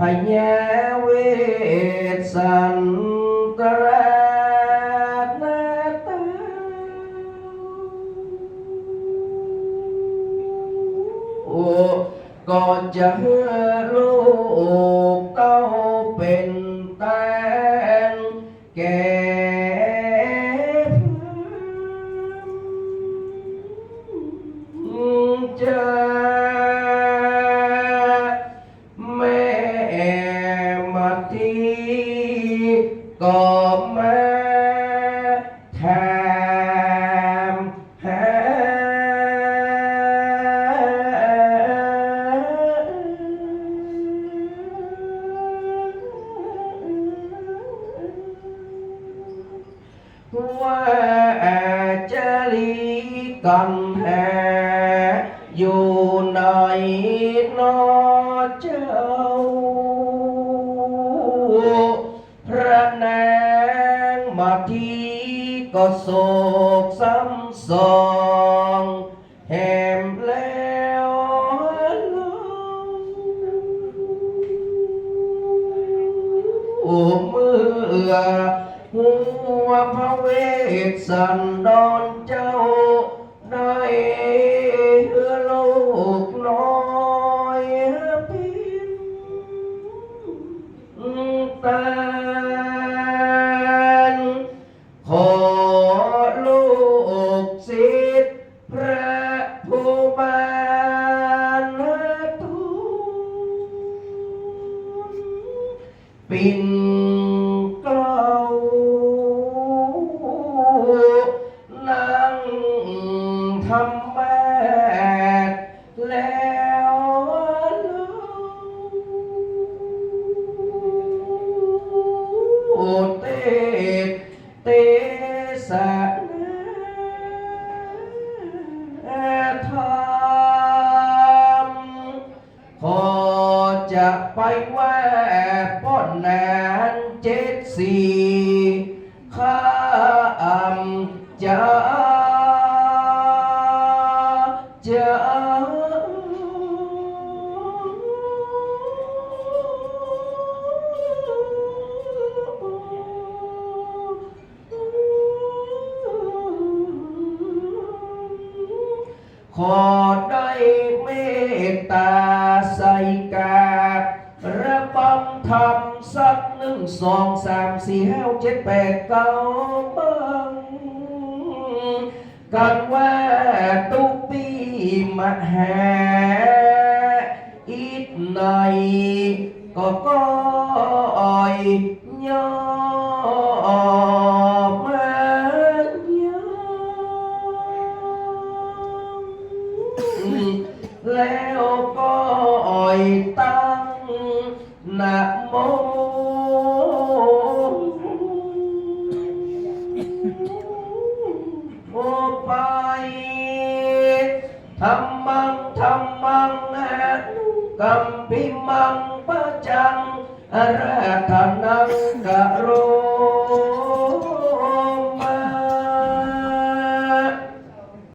พญาเวสสันตรานาตาโอ้ก็จะให้ลูกเต้าเป็นแตนแก่เจะ ก็มาแถมหาว่าจะลี ก็โศกซ้ำสองแหมแล้วโอ้เมื่อหัวพระเวสสันดรเจ้าได้ ปิ่นเกล้านั่งทำแม่แล้วโอเตเตสะนาธรรมพอจะไปแว่า นแนเจ็ดสี่ข้าอำจะจะขอได้เมตตาใส่กา ทำสักหนึ่งสองสามสี่ห้าเจ็ดแปดเก้าบังกันว่าตุปีมาแหอีกหน่อยก็ก้อยย่อมาย่อแล้วก็อ่อยตั้ง นะโมโมไปธรรมังธรรมังอนุกัมพิมังปะจังอรหัตนังกะโร